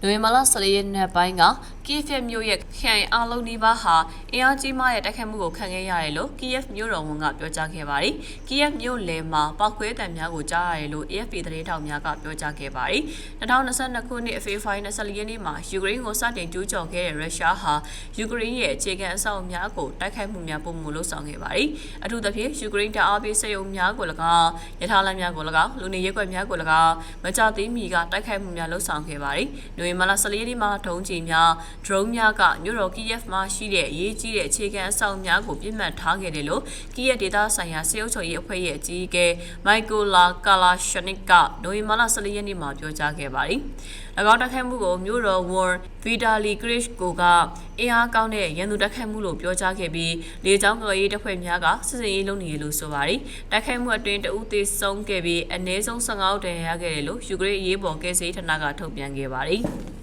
နိုဝင်ဘာလ14ရက်နေ့ပိုင်းက ကီယက်မြို့ရဲ့ခရိုင်အားလုံးနီးပါးဟာအင်အားကြီးမားတဲ့တိုက်ခိုက်မှုကိုခံခဲ့ရတယ်လို့ကီယက်မြို့တော်ဝန်ကပြောကြားခဲ့ပါတယ်။ကီယက်မြို့လယ်မှာပောက်ကွဲတံများကိုကြားရတယ်လို့ AFP သတင်းထောက်များကပြောကြားခဲ့ပါတယ်။2022ခုနှစ်ဖေဖော်ဝါရီ24ရက်နေ့မှာယူကရိန်းကိုစတင်ကျူးကျော်ခဲ့တဲ့ရုရှားဟာယူကရိန်းရဲ့အခြေခံအဆောက်အအုံများကိုတိုက်ခိုက်မှုများပုံမှုလုပ်ဆောင်ခဲ့ပါတယ်။အထူးသဖြင့်ယူကရိန်းတအားပေးစစ်ရုံများကို၎င်းရထားလမ်းများကို၎င်းလူနေရဲကွက်များကို၎င်းမကြသေးမီကတိုက်ခိုက်မှုများလုပ်ဆောင်ခဲ့ပါတယ်။နိုဝင်ဘာလ14ရက်နေ့မှာဒုံးကျည်များ drone များကမြို့တော်ကီယက်မှာရှိတဲ့အရေးကြီးတဲ့အခြေခံအဆောက်အအုံများကိုပြစ်မှတ်ထားခဲ့တယ်လို့ကီယက်ဒေသဆိုင်ရာစေအုပ်ချုပ်ရေးအဖွဲ့ရဲ့အကြီးအကဲမိုက်ကယ်လာကာလာရှနစ်ကနိုဝင်ဘာလ14ရက်နေ့မှာပြောကြားခဲ့ပါတယ်။၎င်းတိုက်ခိုက်မှုကိုမြို့တော်ဝွန်ဗီတာလီဂရစ်ကိုကအင်အားကောင်းတဲ့ရန်သူတိုက်ခိုက်မှုလို့ပြောကြားခဲ့ပြီးလေကြောင်းကရေးတပ်ဖွဲ့များကစစ်စင်ရေးလုပ်နေတယ်လို့ဆိုပါတယ်။တိုက်ခိုက်မှုအတွင်းတဦးသေဆုံးခဲ့ပြီးအနည်းဆုံး15ဦးဒဏ်ရာရခဲ့တယ်လို့ယူကရိန်းအရေးပေါ်ကယ်ဆယ်ရေးဌာနကထုတ်ပြန်ခဲ့ပါတယ်။